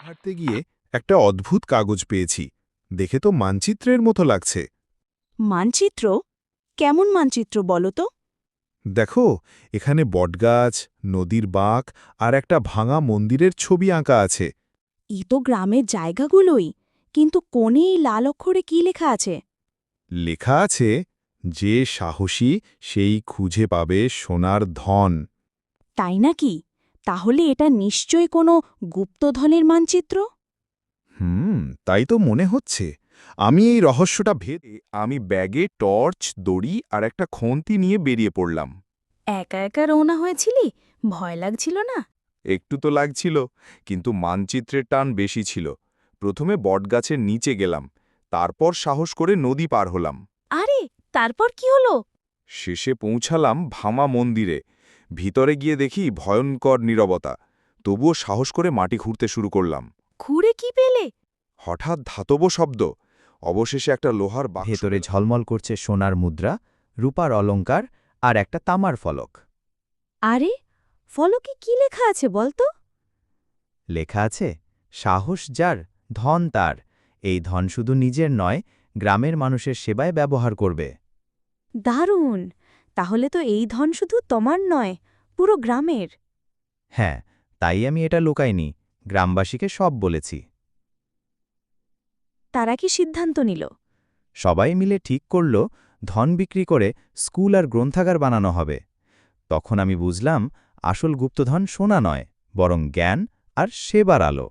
হাঁটতে গিয়ে একটা অদ্ভুত কাগজ পেয়েছি। দেখে তো মানচিত্রের মতো লাগছে। মানচিত্র? কেমন মানচিত্র বলো তো? দেখো এখানে বটগাছ নদীর বাঁক আর একটা ভাঙা মন্দিরের ছবি আঁকা আছে। ই তো গ্রামের জায়গাগুলোই কিন্তু কোণে এই লাল অক্ষরে কি লেখা আছে? লেখা আছে যে সাহসী সেই খুঁজে পাবে সোনার ধন। তাই নাকি? তাহলে এটা নিশ্চয় কোনো গুপ্তধনের মানচিত্র? হুম তাই তো মনে হচ্ছে। আমি এই রহস্যটা ভেদে আমি ব্যাগে টর্চ দড়ি আর একটা খন্তি নিয়ে বেরিয়ে পড়লাম। একা একা রওনা হয়েছিলি? ভয় লাগছিল না? একটু তো লাগছিল কিন্তু মানচিত্রের টান বেশি ছিল। প্রথমে বটগাছের নিচে গেলাম তারপর সাহস করে নদী পার হলাম। আরে তারপর কি হলো? শেষে পৌঁছালাম ভামা মন্দিরে। ভিতরে গিয়ে দেখি ভয়ঙ্কর নীরবতা তবুও সাহস করে মাটি খুঁড়তে শুরু করলাম। খুঁড়ে কি পেলে? হঠাৎ ধাতব শব্দ অবশেষে একটা লোহার বাক্স। ভেতরে ঝলমল করছে সোনার মুদ্রা রূপার অলংকার আর একটা তামার ফলক। আরে ফলকে কি লেখা আছে বলতো? লেখা আছে সাহস যার ধন তার। এই ধন শুধু নিজের নয় গ্রামের মানুষের সেবায় ব্যবহার করবে। দারুণ! তাহলে তো এই ধন শুধু তোমার নয় পুরো গ্রামের। হ্যাঁ তাই আমি এটা লুকাইনি গ্রামবাসীকে সব বলেছি। তারা কি সিদ্ধান্ত নিল? সবাই মিলে ঠিক করল ধন বিক্রি করে স্কুল আর গ্রন্থাগার বানানো হবে। তখন আমি বুঝলাম আসল গুপ্তধন সোনা নয় বরং জ্ঞান আর সেবার আলো।